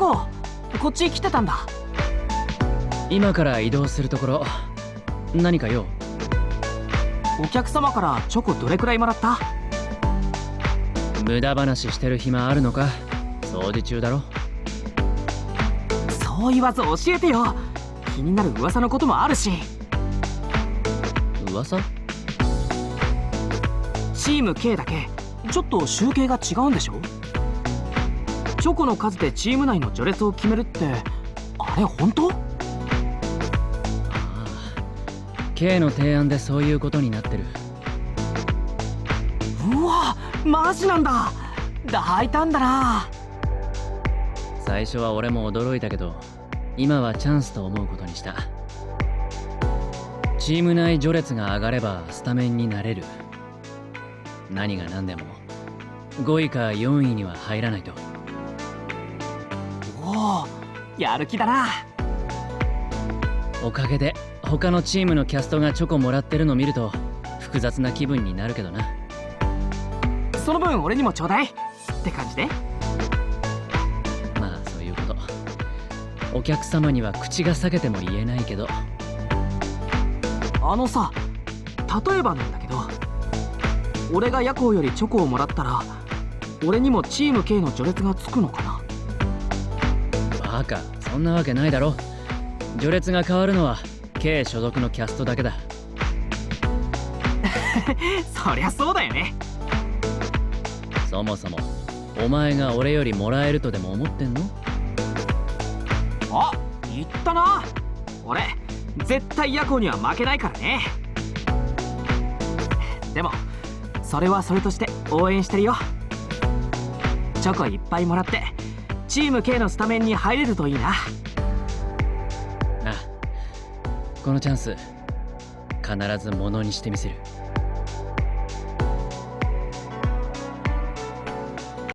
コこっち来てたんだ。今から移動するところ何か用？お客様からチョコどれくらいもらった？無駄話してる暇あるのか？掃除中だろ？そう言わず教えてよ。気になる噂のこともあるし。噂？チーム K だけ。ちょっと集計が違うんでしょ？チョコの数でチーム内の序列を決めるってあれ本当？ああ K の提案でそういうことになってる。うわマジなんだ。大胆だな。最初は俺も驚いたけど今はチャンスと思うことにした。チーム内序列が上がればスタメンになれる。何が何でも。5位か4位には入らないとおおやる気だな。おかげで他のチームのキャストがチョコもらってるの見ると複雑な気分になるけどな。その分俺にもちょうだいって感じで。まあそういうこと。お客様には口が裂けても言えないけど。あのさ例えばなんだけど俺がヤコウよりチョコをもらったら俺にもチーム K の序列がつくのかなバカそんなわけないだろ。序列が変わるのは K 所属のキャストだけだ。そりゃそうだよね。そもそもお前が俺よりもらえるとでも思ってんの？あ言ったな。俺絶対ヤコウには負けないからね。でもそれはそれとして応援してるよ。チョコいっぱいもらってチーム K のスタメンに入れるといいな。あこのチャンス。必ずものにしてみせる。